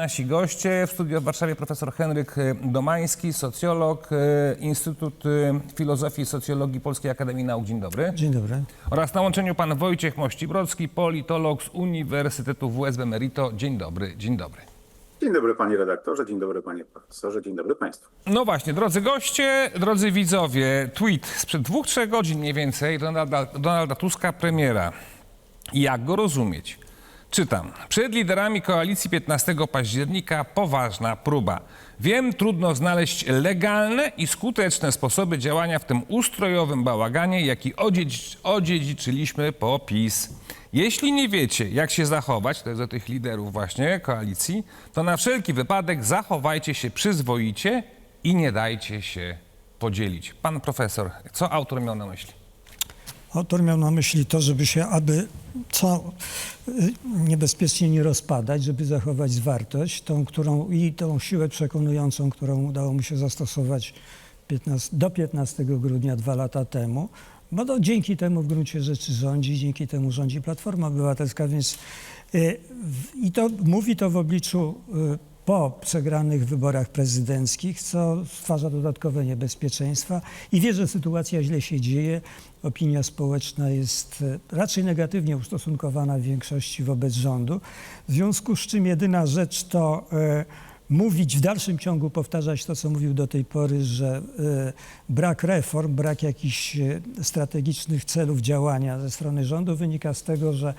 Nasi goście w studiu w Warszawie profesor Henryk Domański, socjolog, y, Instytut y, Filozofii i Socjologii Polskiej Akademii Nauk. Dzień dobry. Dzień dobry. Oraz na łączeniu pan Wojciech Mościbrocki, politolog z Uniwersytetu WSB Merito. Dzień dobry, dzień dobry. Dzień dobry panie redaktorze, dzień dobry panie profesorze, dzień dobry państwu. No właśnie, drodzy goście, drodzy widzowie, tweet sprzed dwóch, trzech godzin mniej więcej Donalda, Donalda Tuska, premiera. Jak go rozumieć? Czytam. Przed liderami koalicji 15 października poważna próba. Wiem, trudno znaleźć legalne i skuteczne sposoby działania w tym ustrojowym bałaganie, jaki odziedz- odziedziczyliśmy po PiS. Jeśli nie wiecie, jak się zachować, to jest do tych liderów właśnie koalicji, to na wszelki wypadek zachowajcie się przyzwoicie i nie dajcie się podzielić. Pan profesor, co autor miał na myśli? Autor miał na myśli to, żeby się, aby co y, niebezpiecznie nie rozpadać, żeby zachować zwartość, tą, którą i tą siłę przekonującą, którą udało mu się zastosować 15, do 15 grudnia dwa lata temu, bo to dzięki temu w gruncie rzeczy rządzi, dzięki temu rządzi Platforma Obywatelska, więc y, i to mówi to w obliczu y, po przegranych wyborach prezydenckich, co stwarza dodatkowe niebezpieczeństwa i wie, że sytuacja źle się dzieje. Opinia społeczna jest e, raczej negatywnie ustosunkowana w większości wobec rządu. W związku z czym jedyna rzecz to e, mówić w dalszym ciągu, powtarzać to, co mówił do tej pory, że e, brak reform, brak jakichś strategicznych celów działania ze strony rządu wynika z tego, że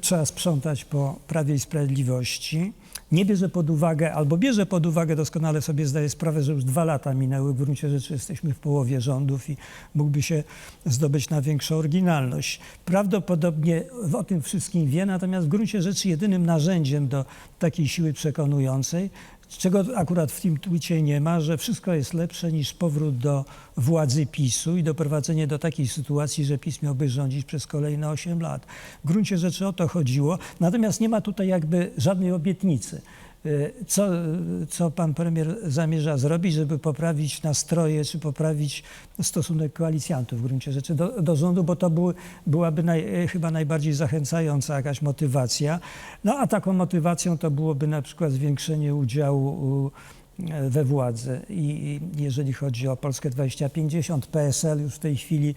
trzeba sprzątać po Prawie i Sprawiedliwości nie bierze pod uwagę, albo bierze pod uwagę, doskonale sobie zdaje sprawę, że już dwa lata minęły, w gruncie rzeczy jesteśmy w połowie rządów i mógłby się zdobyć na większą oryginalność. Prawdopodobnie o tym wszystkim wie, natomiast w gruncie rzeczy jedynym narzędziem do takiej siły przekonującej, czego akurat w tym twicie nie ma, że wszystko jest lepsze niż powrót do władzy PiSu i doprowadzenie do takiej sytuacji, że PiS miałby rządzić przez kolejne 8 lat. W gruncie rzeczy o to chodziło, natomiast nie ma tutaj jakby żadnej obietnicy. Y, Co, co pan premier zamierza zrobić, żeby poprawić nastroje, czy poprawić stosunek koalicjantów w gruncie rzeczy do, do rządu, bo to był, byłaby naj, chyba najbardziej zachęcająca jakaś motywacja. No a taką motywacją to byłoby na przykład zwiększenie udziału we władzy. I jeżeli chodzi o Polskę 2050, PSL już w tej chwili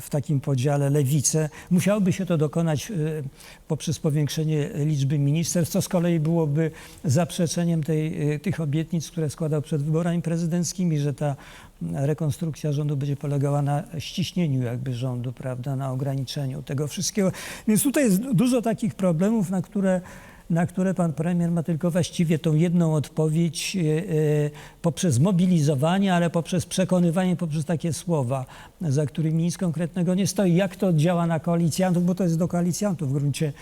w takim podziale lewicę, musiałoby się to dokonać y, poprzez powiększenie liczby ministerstw, co z kolei byłoby zaprzeczeniem tej, y, tych obietnic, które składał przed wyborami prezydenckimi, że ta rekonstrukcja rządu będzie polegała na ściśnieniu jakby rządu, prawda, na ograniczeniu tego wszystkiego. Więc tutaj jest dużo takich problemów, na które na które pan premier ma tylko właściwie tą jedną odpowiedź e, e, poprzez mobilizowanie, ale poprzez przekonywanie, poprzez takie słowa, za którymi nic konkretnego nie stoi. Jak to działa na koalicjantów, bo to jest do koalicjantów w gruncie e,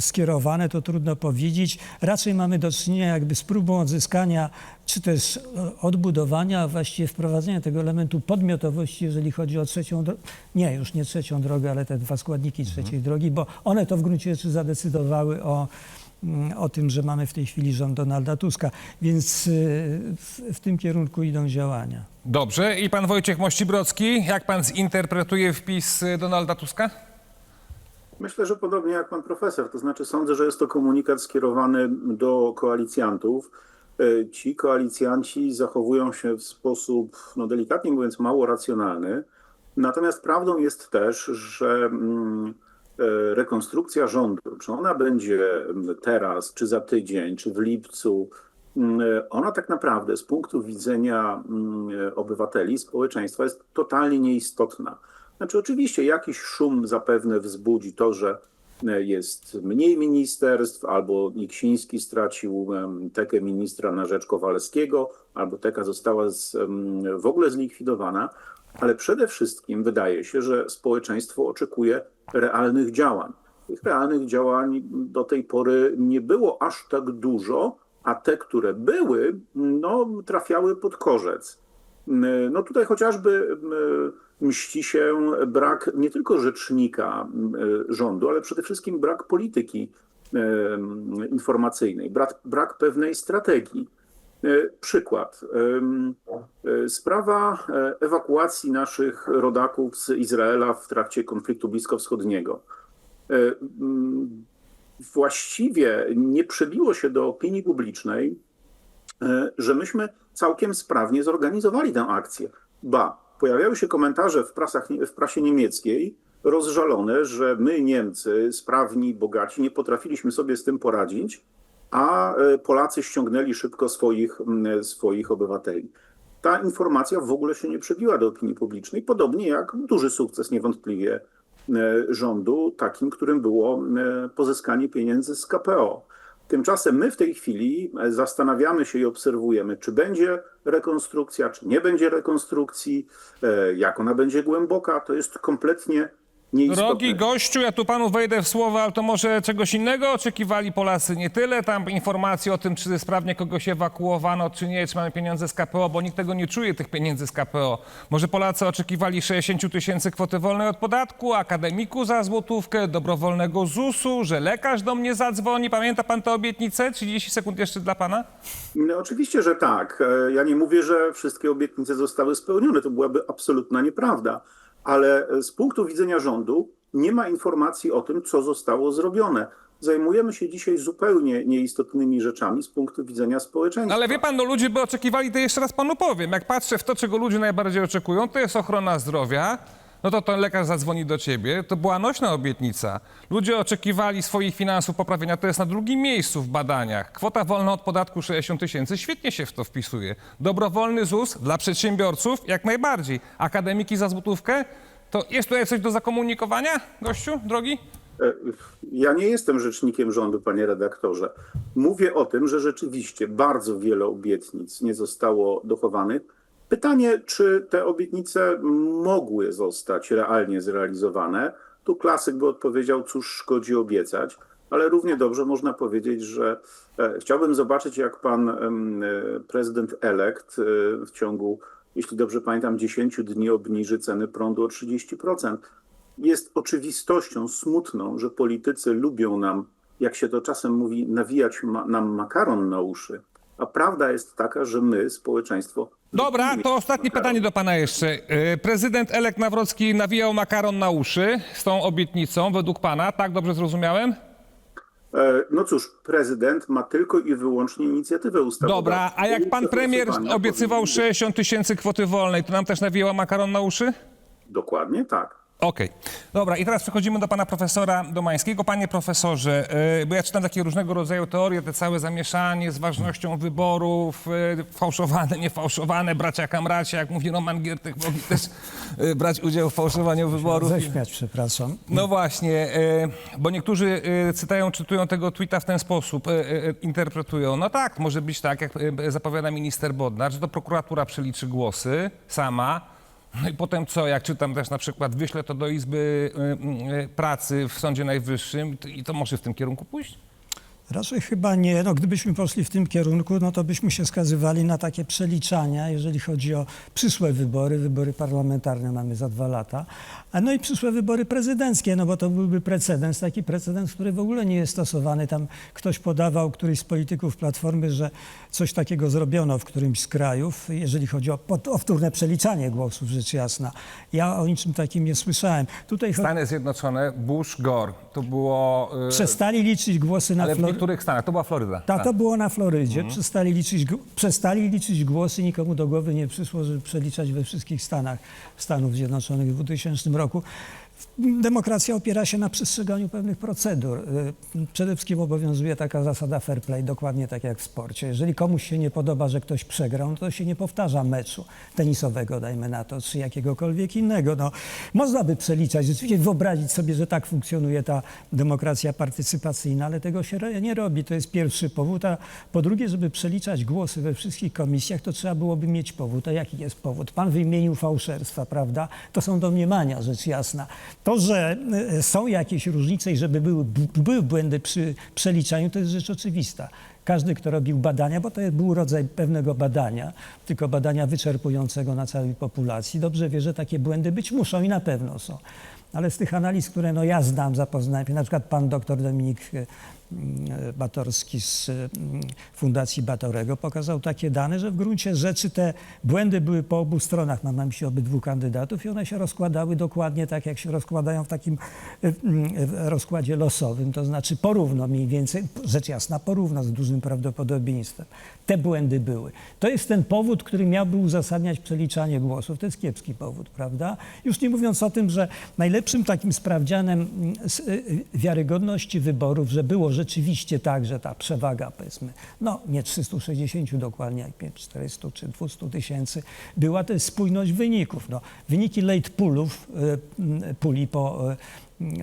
skierowane, to trudno powiedzieć. Raczej mamy do czynienia jakby z próbą odzyskania, czy też e, odbudowania, a właściwie wprowadzenia tego elementu podmiotowości, jeżeli chodzi o trzecią drogę. Nie, już nie trzecią drogę, ale te dwa składniki trzeciej drogi, bo one to w gruncie rzeczy zadecydowały o, mm, o tym, że mamy w tej chwili rząd Donalda Tuska. Więc y, w, w tym kierunku idą działania. Dobrze. I pan Wojciech Mościbrocki, jak pan zinterpretuje wpis Donalda Tuska? Myślę, że podobnie jak pan profesor, to znaczy sądzę, że jest to komunikat skierowany do koalicjantów. E, Ci koalicjanci zachowują się w sposób, no delikatnie mówiąc, mało racjonalny. Natomiast prawdą jest też, że mm, e, rekonstrukcja rządu, czy ona będzie teraz, czy za tydzień, czy w lipcu, mm, e, ona tak naprawdę z punktu widzenia mm, obywateli, społeczeństwa jest totalnie nieistotna. Znaczy, oczywiście jakiś szum zapewne wzbudzi to, że e, jest mniej ministerstw, albo Niksiński stracił em, tekę ministra na rzecz Kowalskiego, albo teka została z, w ogóle zlikwidowana, ale przede wszystkim wydaje się, że społeczeństwo oczekuje realnych działań. Tych realnych działań do tej pory nie było aż tak dużo, a te, które były, no, trafiały pod korzec. No tutaj chociażby mści się brak nie tylko rzecznika m, rządu, ale przede wszystkim brak polityki em, informacyjnej, brak, brak pewnej strategii. E, Przykład. E, Sprawa e, ewakuacji naszych rodaków z Izraela w trakcie konfliktu bliskowschodniego. E, właściwie nie przebiło się do opinii publicznej, e, że myśmy całkiem sprawnie zorganizowali tę akcję. Ba, pojawiały się komentarze w, prasach, w prasie niemieckiej rozżalone, że my, Niemcy, sprawni, bogaci, nie potrafiliśmy sobie z tym poradzić, a e, Polacy ściągnęli szybko swoich, m, swoich obywateli. Ta informacja w ogóle się nie przebiła do opinii publicznej, podobnie jak duży sukces niewątpliwie e, rządu, takim, którym było e, pozyskanie pieniędzy z KPO. Tymczasem my w tej chwili e, zastanawiamy się i obserwujemy, czy będzie rekonstrukcja, czy nie będzie rekonstrukcji, e, jak ona będzie głęboka. To jest kompletnie nieistotne. Drogi gościu, ja tu panu wejdę w słowo, ale to może czegoś innego oczekiwali Polacy? Nie tyle tam informacji o tym, czy sprawnie kogoś ewakuowano, czy nie, czy mamy pieniądze z KPO, bo nikt tego nie czuje, tych pieniędzy z KPO. Może Polacy oczekiwali 60 tysięcy kwoty wolnej od podatku, akademiku za złotówkę, dobrowolnego ZUS-u, że lekarz do mnie zadzwoni. Pamięta pan tę obietnicę? 30 sekund jeszcze dla pana? No, oczywiście, że tak. E, Ja nie mówię, że wszystkie obietnice zostały spełnione. To byłaby absolutna nieprawda. Ale e, z punktu widzenia rządu nie ma informacji o tym, co zostało zrobione. Zajmujemy się dzisiaj zupełnie nieistotnymi rzeczami z punktu widzenia społeczeństwa. No ale wie pan, no ludzie by oczekiwali, to jeszcze raz panu powiem. Jak patrzę w to, czego ludzie najbardziej oczekują, to jest ochrona zdrowia. No to ten lekarz zadzwoni do ciebie. To była nośna obietnica. Ludzie oczekiwali swoich finansów poprawienia. To jest na drugim miejscu w badaniach. Kwota wolna od podatku 60 tysięcy. Świetnie się w to wpisuje. Dobrowolny ZUS dla przedsiębiorców jak najbardziej. Akademiki za złotówkę. To jest tutaj coś do zakomunikowania, gościu, drogi? E, Ja nie jestem rzecznikiem rządu, panie redaktorze. Mówię o tym, że rzeczywiście bardzo wiele obietnic nie zostało dochowanych. Pytanie, czy te obietnice mogły zostać realnie zrealizowane? Tu klasyk by odpowiedział, cóż szkodzi obiecać, ale równie dobrze można powiedzieć, że e, chciałbym zobaczyć, jak pan e, prezydent elekt e, w ciągu, jeśli dobrze pamiętam, 10 dni obniży ceny prądu o 30% jest oczywistością smutną, że politycy lubią nam, jak się to czasem mówi, nawijać ma nam makaron na uszy. A prawda jest taka, że my, społeczeństwo. Dobra, to ostatnie makaron. pytanie do pana jeszcze. E, Prezydent Elek Nawrocki nawijał makaron na uszy z tą obietnicą, według pana, tak dobrze zrozumiałem? E, No cóż, prezydent ma tylko i wyłącznie inicjatywę ustawową. Dobra, a jak pan premier obiecywał 60 tysięcy kwoty wolnej, to nam też nawijała makaron na uszy? Dokładnie tak. Okej. Dobra, i teraz przechodzimy do pana profesora Domańskiego. Panie profesorze, yy, bo ja czytam takie różnego rodzaju teorie, te całe zamieszanie z ważnością wyborów, yy, fałszowane, niefałszowane, bracia kamracia, jak mówi Roman Giertych, mogli też yy, brać udział w fałszowaniu wyborów. Ześmiać, przepraszam. No właśnie, y, bo niektórzy y, cytają, czytują tego tweeta w ten sposób, y, y, interpretują. No tak, może być tak, jak y, zapowiada minister Bodnar, że to prokuratura przeliczy głosy sama. No i potem co, jak czytam też na przykład, wyślę to do Izby y, y, Pracy w Sądzie Najwyższym i to może w tym kierunku pójść? Raczej chyba nie. No, gdybyśmy poszli w tym kierunku, no to byśmy się skazywali na takie przeliczania, jeżeli chodzi o przyszłe wybory. Wybory parlamentarne mamy za dwa lata. A no i przyszłe wybory prezydenckie, no bo to byłby precedens, taki precedens, który w ogóle nie jest stosowany. Tam ktoś podawał, któryś z polityków Platformy, że coś takiego zrobiono w którymś z krajów, jeżeli chodzi o, o wtórne przeliczanie głosów, rzecz jasna. Ja o niczym takim nie słyszałem. Tutaj Stany Zjednoczone, Bush, Gore, to było... y, przestali liczyć głosy na ale w Florydzie. niektórych Stanach, to była Floryda. Tak, to było na Florydzie. Przestali, liczyć, przestali liczyć głosy, nikomu do głowy nie przyszło, żeby przeliczać we wszystkich Stanach Stanów Zjednoczonych w 2000 roku. Demokracja opiera się na przestrzeganiu pewnych procedur. Y, Przede wszystkim obowiązuje taka zasada fair play, dokładnie tak jak w sporcie. Jeżeli komuś się nie podoba, że ktoś przegrał, no to się nie powtarza meczu tenisowego, dajmy na to, czy jakiegokolwiek innego. No, można by przeliczać, rzeczywiście wyobrazić sobie, że tak funkcjonuje ta demokracja partycypacyjna, ale tego się nie robi. To jest pierwszy powód. A po drugie, żeby przeliczać głosy we wszystkich komisjach, to trzeba byłoby mieć powód. A jaki jest powód? Pan wymienił fałszerstwa, prawda? To są domniemania, rzecz jasna. To, że y, są jakieś różnice i żeby były, były błędy przy przeliczaniu, to jest rzecz oczywista. Każdy, kto robił badania, bo to był rodzaj pewnego badania, tylko badania wyczerpującego na całej populacji, dobrze wie, że takie błędy być muszą i na pewno są. Ale z tych analiz, które no ja znam, zapoznałem się, na przykład pan doktor Dominik e, Batorski z mm, Fundacji Batorego pokazał takie dane, że w gruncie rzeczy te błędy były po obu stronach, mam na myśli obydwu kandydatów i one się rozkładały dokładnie tak, jak się rozkładają w takim e, mm, e, rozkładzie losowym, to znaczy porówno mniej więcej, rzecz jasna porówno z dużym prawdopodobieństwem. Te błędy były. To jest ten powód, który miałby uzasadniać przeliczanie głosów. To jest kiepski powód, prawda? Już nie mówiąc o tym, że najlepszym takim sprawdzianem mm, y, wiarygodności wyborów, że było rzeczywiście tak, że ta przewaga, powiedzmy, no nie 360 dokładnie, jak 5, 400 czy 200 tysięcy, była to spójność wyników. No, wyniki late poolów, y, puli po y,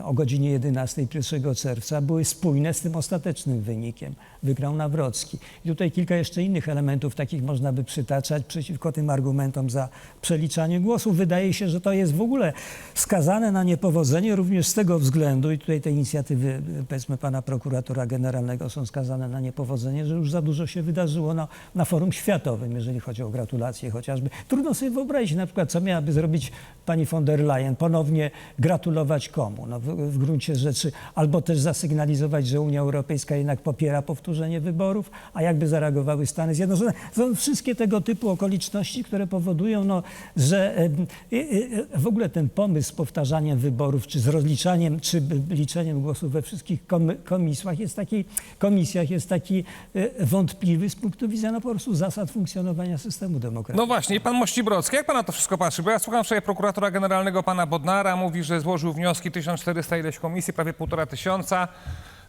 o godzinie 11 1 czerwca były spójne z tym ostatecznym wynikiem. Wygrał Nawrocki. I tutaj kilka jeszcze innych elementów takich można by przytaczać przeciwko tym argumentom za przeliczanie głosów. Wydaje się, że to jest w ogóle skazane na niepowodzenie również z tego względu i tutaj te inicjatywy powiedzmy pana prokuratora generalnego są skazane na niepowodzenie, że już za dużo się wydarzyło na, na forum światowym, jeżeli chodzi o gratulacje chociażby. Trudno sobie wyobrazić na przykład, co miałaby zrobić pani von der Leyen, ponownie gratulować komu? No w, w gruncie rzeczy albo też zasygnalizować, że Unia Europejska jednak popiera powtórzenie wyborów, a jakby zareagowały Stany Zjednoczone. Są wszystkie tego typu okoliczności, które powodują, no, że e, e, w ogóle ten pomysł z powtarzaniem wyborów, czy z rozliczaniem, czy liczeniem głosów we wszystkich komi- komisjach jest taki, komisjach jest taki e, wątpliwy z punktu widzenia no, po prostu zasad funkcjonowania systemu demokratycznego. No właśnie, pan Mościbrocki, jak pan na to wszystko patrzy? Bo ja słucham wczoraj prokuratora generalnego pana Bodnara, mówi, że złożył wnioski 1400 ileś komisji, prawie półtora tysiąca,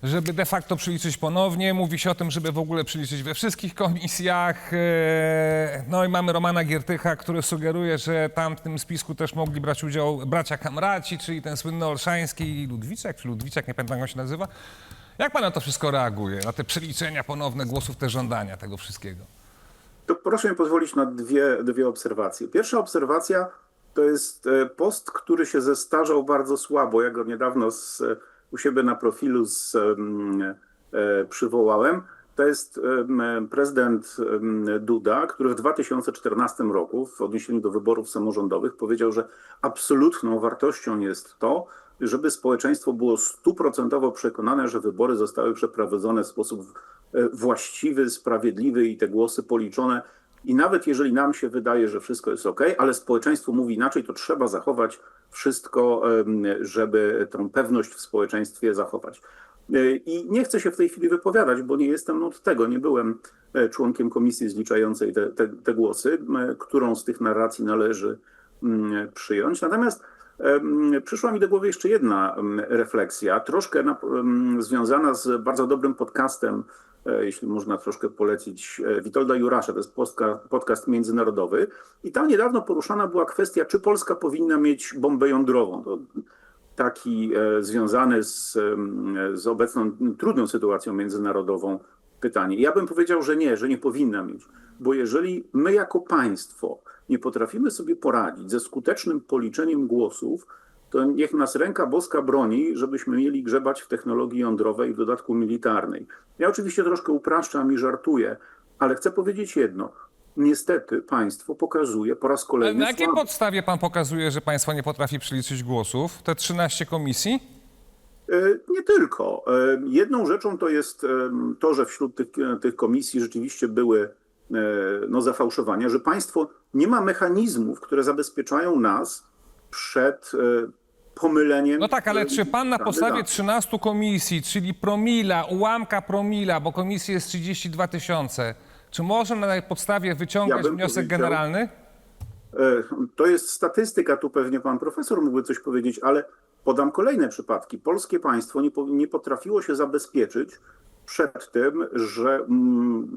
żeby de facto przeliczyć ponownie. Mówi się o tym, żeby w ogóle przeliczyć we wszystkich komisjach. Eee, No i mamy Romana Giertycha, który sugeruje, że tam w tym spisku też mogli brać udział bracia Kamraci, czyli ten słynny Olszański i Ludwiczek, czy Ludwiczek, nie pamiętam jak on się nazywa. Jak pan na to wszystko reaguje, na te przeliczenia ponowne głosów, te żądania tego wszystkiego? To proszę mi pozwolić na dwie, dwie obserwacje. Pierwsza obserwacja to jest e, post, który się zestarzał bardzo słabo. Ja go niedawno z, u siebie na profilu z, em, e, przywołałem. To jest prezydent Duda, który w 2014 roku w odniesieniu do wyborów samorządowych powiedział, że absolutną wartością jest to, żeby społeczeństwo było stuprocentowo przekonane, że wybory zostały przeprowadzone w sposób e, właściwy, sprawiedliwy i te głosy policzone. I nawet jeżeli nam się wydaje, że wszystko jest ok, ale społeczeństwo mówi inaczej, to trzeba zachować wszystko, żeby tę pewność w społeczeństwie zachować. E, I nie chcę się w tej chwili wypowiadać, bo nie jestem od tego, nie byłem e, członkiem komisji zliczającej te, te, te głosy, którą z tych narracji należy przyjąć. Natomiast przyszła mi do głowy jeszcze jedna refleksja, troszkę na, związana z bardzo dobrym podcastem, jeśli można troszkę polecić, e, Witolda Jurasza, to jest podcast międzynarodowy. I tam niedawno poruszana była kwestia, czy Polska powinna mieć bombę jądrową. To taki e, związany z, z obecną trudną sytuacją międzynarodową pytanie. Ja bym powiedział, że nie, że nie powinna mieć, bo jeżeli my jako państwo nie potrafimy sobie poradzić ze skutecznym policzeniem głosów, to niech nas ręka boska broni, żebyśmy mieli grzebać w technologii jądrowej, w dodatku militarnej. Ja oczywiście troszkę upraszczam i żartuję, ale chcę powiedzieć jedno. Niestety państwo pokazuje po raz kolejny na jakiej podstawie pan pokazuje, że państwo nie potrafi przeliczyć głosów? Te 13 komisji? E, Nie tylko. E, Jedną rzeczą to jest em, to, że wśród tych, tych komisji rzeczywiście były e, no, zafałszowania, że państwo nie ma mechanizmów, które zabezpieczają nas przed e, pomyleniem. No tak, ale czy pan na podstawie kandydatów. 13 komisji, czyli promila, ułamka promila, bo komisji jest 32 tysiące, czy może na tej podstawie wyciągać Ja bym wniosek powiedział- generalny? E, To jest statystyka, tu pewnie pan profesor mógłby coś powiedzieć, ale podam kolejne przypadki. Polskie państwo nie, po- nie potrafiło się zabezpieczyć przed tym, że mm,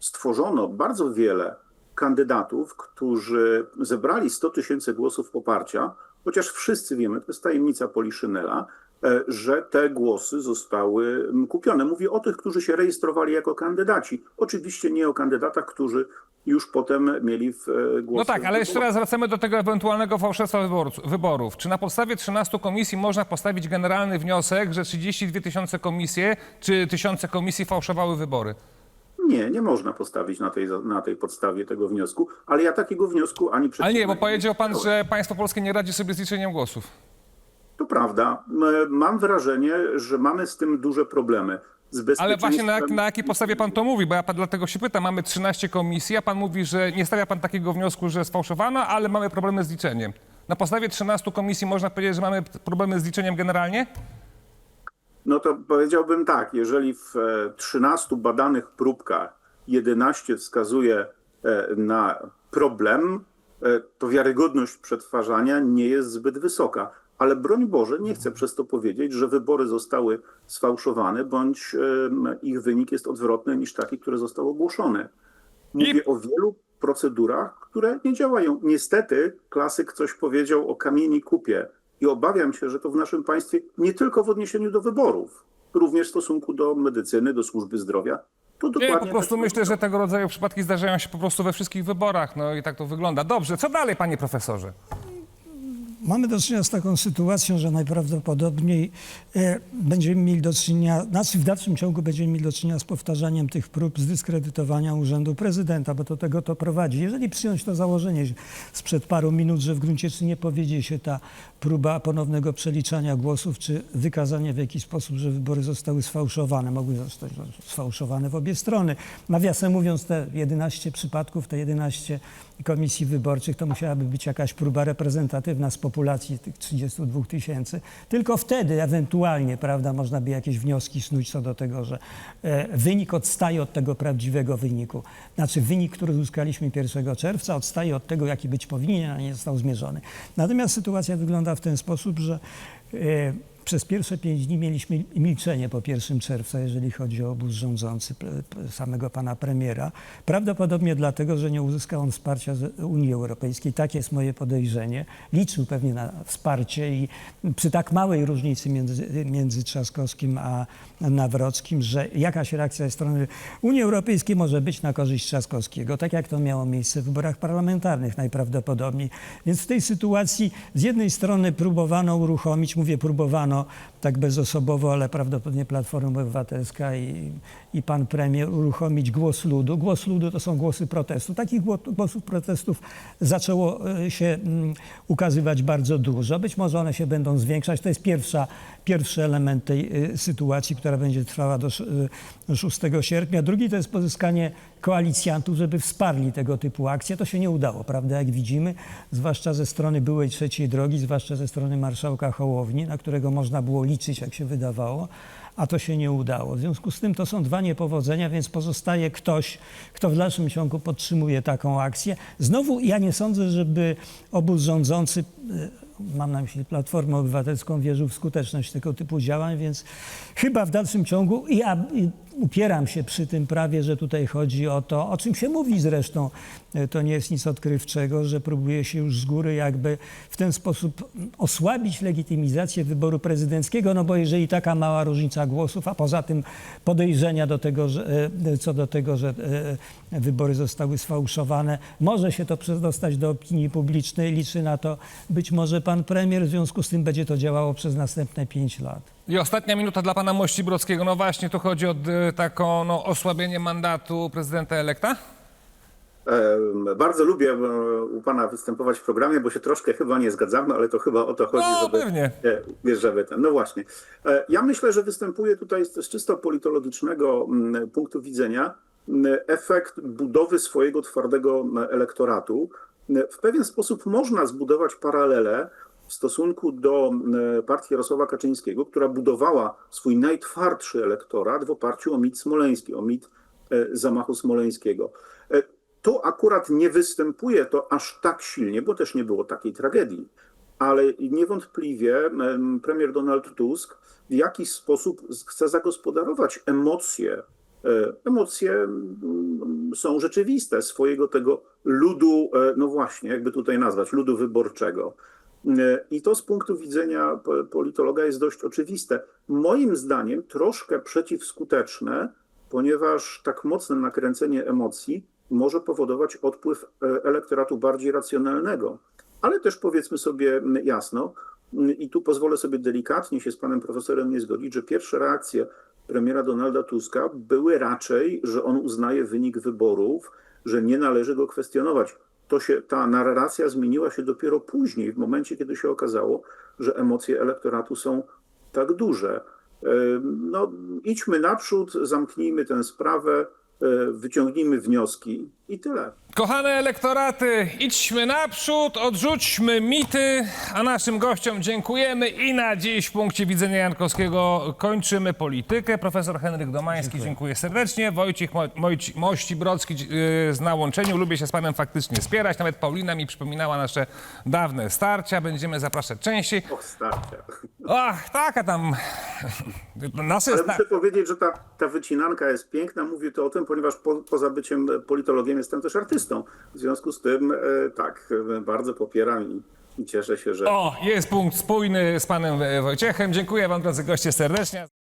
stworzono bardzo wiele kandydatów, którzy zebrali 100 tysięcy głosów poparcia, chociaż wszyscy wiemy, to jest tajemnica Poliszynela, e, że te głosy zostały kupione. Mówię o tych, którzy się rejestrowali jako kandydaci. Oczywiście nie o kandydatach, którzy już potem mieli w e, głosy. No tak, ale jeszcze raz wracamy do tego ewentualnego fałszerstwa wyborców- wyborów. Czy na podstawie 13 komisji można postawić generalny wniosek, że 32 tysiące komisje, czy tysiące komisji fałszowały wybory? Nie, nie można postawić na tej, na tej podstawie tego wniosku, ale ja takiego wniosku ani przed Ale nie, bo powiedział pan, że państwo polskie nie radzi sobie z liczeniem głosów. To prawda. M- Mam wrażenie, że mamy z tym duże problemy. Ale właśnie na, na jakiej podstawie pan to mówi? Bo ja pan, dlatego się pytam, mamy 13 komisji, a pan mówi, że nie stawia pan takiego wniosku, że sfałszowano, ale mamy problemy z liczeniem. Na podstawie 13 komisji można powiedzieć, że mamy problemy z liczeniem generalnie? No to powiedziałbym tak, jeżeli w e, 13 badanych próbkach 11 wskazuje e, na problem, e, to wiarygodność przetwarzania nie jest zbyt wysoka. Ale broń Boże, nie chcę przez to powiedzieć, że wybory zostały sfałszowane, bądź ich wynik jest odwrotny niż taki, który został ogłoszony. Mówię o wielu procedurach, które nie działają. Niestety klasyk coś powiedział o kamieni kupie i obawiam się, że to w naszym państwie nie tylko w odniesieniu do wyborów, również w stosunku do medycyny, do służby zdrowia. To Nie, dokładnie po prostu tak myślę, że tego rodzaju przypadki zdarzają się po prostu we wszystkich wyborach. No i tak to wygląda. Dobrze, co dalej, panie profesorze? Mamy do czynienia z taką sytuacją, że najprawdopodobniej e, będziemy mieli do czynienia, znaczy w dalszym ciągu będziemy mieli do czynienia z powtarzaniem tych prób zdyskredytowania urzędu prezydenta, bo do tego to prowadzi. Jeżeli przyjąć to założenie że sprzed paru minut, że w gruncie rzeczy nie powiedzie się ta próba ponownego przeliczania głosów, czy wykazania w jakiś sposób, że wybory zostały sfałszowane, mogły zostać sfałszowane w obie strony. Nawiasem mówiąc, te 11 przypadków, te 11 komisji wyborczych, to musiałaby być jakaś próba reprezentatywna z populacji tych 32 tysięcy. Tylko wtedy ewentualnie, prawda, można by jakieś wnioski snuć co do tego, że e, wynik odstaje od tego prawdziwego wyniku. Znaczy wynik, który uzyskaliśmy 1 czerwca, odstaje od tego, jaki być powinien, a nie został zmierzony. Natomiast sytuacja wygląda w ten sposób, że e, przez pierwsze pięć dni mieliśmy milczenie po 1 czerwca, jeżeli chodzi o obóz rządzący samego pana premiera. Prawdopodobnie dlatego, że nie uzyskał on wsparcia z Unii Europejskiej. Takie jest moje podejrzenie. Liczył pewnie na wsparcie i przy tak małej różnicy między, między Trzaskowskim a Nawrockim, że jakaś reakcja ze strony Unii Europejskiej może być na korzyść Trzaskowskiego, tak jak to miało miejsce w wyborach parlamentarnych najprawdopodobniej. Więc w tej sytuacji z jednej strony próbowano uruchomić, mówię próbowano tak bezosobowo, ale prawdopodobnie Platforma Obywatelska i, i pan premier uruchomić głos ludu. Głos ludu to są głosy protestu. Takich gło- głosów protestów zaczęło e, się mm, ukazywać bardzo dużo. Być może one się będą zwiększać. To jest pierwsza, pierwszy element tej y, sytuacji, która będzie trwała do, sz- y, do 6 sierpnia. Drugi to jest pozyskanie koalicjantów, żeby wsparli tego typu akcje. To się nie udało, prawda, jak widzimy, zwłaszcza ze strony byłej trzeciej drogi, zwłaszcza ze strony marszałka Hołowni, na którego można było liczyć, jak się wydawało, a to się nie udało. W związku z tym to są dwa niepowodzenia, więc pozostaje ktoś, kto w dalszym ciągu podtrzymuje taką akcję. Znowu ja nie sądzę, żeby obóz rządzący, y, mam na myśli Platformę Obywatelską, wierzył w skuteczność tego typu działań, więc chyba w dalszym ciągu y, upieram się przy tym prawie, że tutaj chodzi o to, o czym się mówi zresztą, y, to nie jest nic odkrywczego, że próbuje się już z góry jakby w ten sposób osłabić legitymizację wyboru prezydenckiego, no bo jeżeli taka mała różnica głosów, a poza tym podejrzenia do tego, że, y, co do tego, że y, wybory zostały sfałszowane, może się to przedostać do opinii publicznej, liczy na to być może pan premier, w związku z tym będzie to działało przez następne pięć lat. I ostatnia minuta dla pana Mościbrockiego. No właśnie, tu chodzi o y, taką no, osłabienie mandatu prezydenta elekta? Bardzo lubię e, u pana występować w programie, bo się troszkę chyba nie zgadzamy, ale to chyba o to chodzi, No, żeby, pewnie. e, żeby ten. No właśnie. E, Ja myślę, że występuje tutaj z czysto politologicznego punktu widzenia efekt budowy swojego twardego elektoratu. W pewien sposób można zbudować paralelę w stosunku do mm, partii Jarosława Kaczyńskiego, która budowała swój najtwardszy elektorat w oparciu o mit smoleński, o mit e, zamachu smoleńskiego. E, tu akurat nie występuje to aż tak silnie, bo też nie było takiej tragedii. Ale niewątpliwie em, premier Donald Tusk w jakiś sposób chce zagospodarować emocje. E, Emocje są rzeczywiste swojego tego ludu, e, no właśnie, jakby tutaj nazwać, ludu wyborczego. E, I to z punktu widzenia po- politologa jest dość oczywiste. Moim zdaniem troszkę przeciwskuteczne, ponieważ tak mocne nakręcenie emocji może powodować odpływ e, elektoratu bardziej racjonalnego. Ale też powiedzmy sobie jasno, i tu pozwolę sobie delikatnie się z panem profesorem nie zgodzić, że pierwsze reakcje premiera Donalda Tuska były raczej, że on uznaje wynik wyborów, że nie należy go kwestionować. To się, ta narracja zmieniła się dopiero później, w momencie, kiedy się okazało, że emocje elektoratu są tak duże. No, idźmy naprzód, zamknijmy tę sprawę, e, wyciągnijmy wnioski i tyle. Kochane elektoraty, idźmy naprzód, odrzućmy mity, a naszym gościom dziękujemy i na dziś w punkcie widzenia Jankowskiego kończymy politykę. Profesor Henryk Domański, dziękuję, serdecznie. Wojciech Mo- Mojci- Mości-Brocki yy, z na łączeniu. Lubię się z panem faktycznie spierać. Nawet Paulina mi przypominała nasze dawne starcia. Będziemy zapraszać częściej. Och, starcia. Ach, taka tam... Nasze Ale sta- muszę powiedzieć, że ta, ta wycinanka jest piękna. Mówię to o tym, ponieważ po, poza byciem politologiem jestem też artystą. W związku z tym, e, tak, bardzo popieram i, cieszę się, że O, jest punkt spójny z panem Wojciechem. Dziękuję wam, drodzy goście, serdecznie.